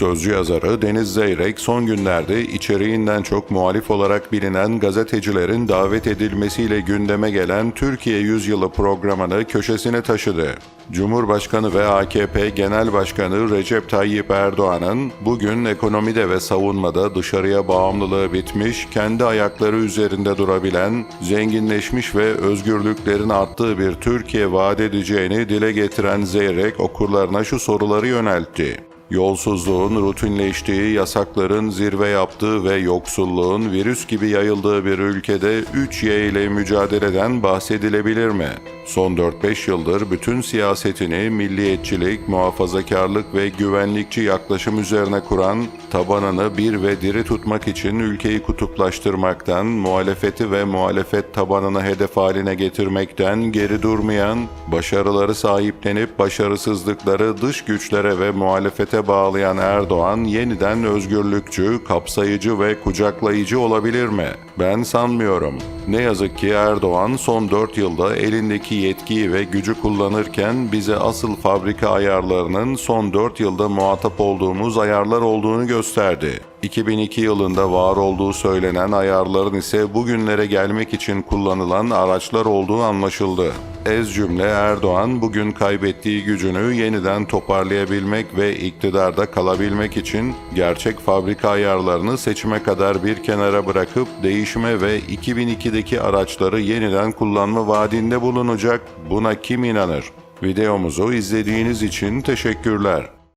Sözcü yazarı Deniz Zeyrek son günlerde içeriğinden çok muhalif olarak bilinen gazetecilerin davet edilmesiyle gündeme gelen Türkiye Yüzyılı programını köşesine taşıdı. Cumhurbaşkanı ve AKP Genel Başkanı Recep Tayyip Erdoğan'ın bugün ekonomide ve savunmada dışarıya bağımlılığı bitmiş, kendi ayakları üzerinde durabilen, zenginleşmiş ve özgürlüklerin arttığı bir Türkiye vaat edeceğini dile getiren Zeyrek okurlarına şu soruları yöneltti. Yolsuzluğun rutinleştiği, yasakların zirve yaptığı ve yoksulluğun virüs gibi yayıldığı bir ülkede 3Y ile mücadeleden bahsedilebilir mi? Son 4-5 yıldır bütün siyasetini milliyetçilik, muhafazakarlık ve güvenlikçi yaklaşım üzerine kuran, tabanını bir ve diri tutmak için ülkeyi kutuplaştırmaktan, muhalefeti ve muhalefet tabanını hedef haline getirmekten geri durmayan, başarıları sahiplenip başarısızlıkları dış güçlere ve muhalefete bağlayan Erdoğan yeniden özgürlükçü, kapsayıcı ve kucaklayıcı olabilir mi? Ben sanmıyorum. Ne yazık ki Erdoğan son 4 yılda elindeki yetkiyi ve gücü kullanırken bize asıl fabrika ayarlarının son 4 yılda muhatap olduğumuz ayarlar olduğunu gösterdi. 2002 yılında var olduğu söylenen ayarların ise bugünlere gelmek için kullanılan araçlar olduğu anlaşıldı. Ez cümle Erdoğan bugün kaybettiği gücünü yeniden toparlayabilmek ve iktidarda kalabilmek için gerçek fabrika ayarlarını seçime kadar bir kenara bırakıp değişime ve 2002'deki araçları yeniden kullanma vaadinde bulunacak. Buna kim inanır? Videomuzu izlediğiniz için teşekkürler.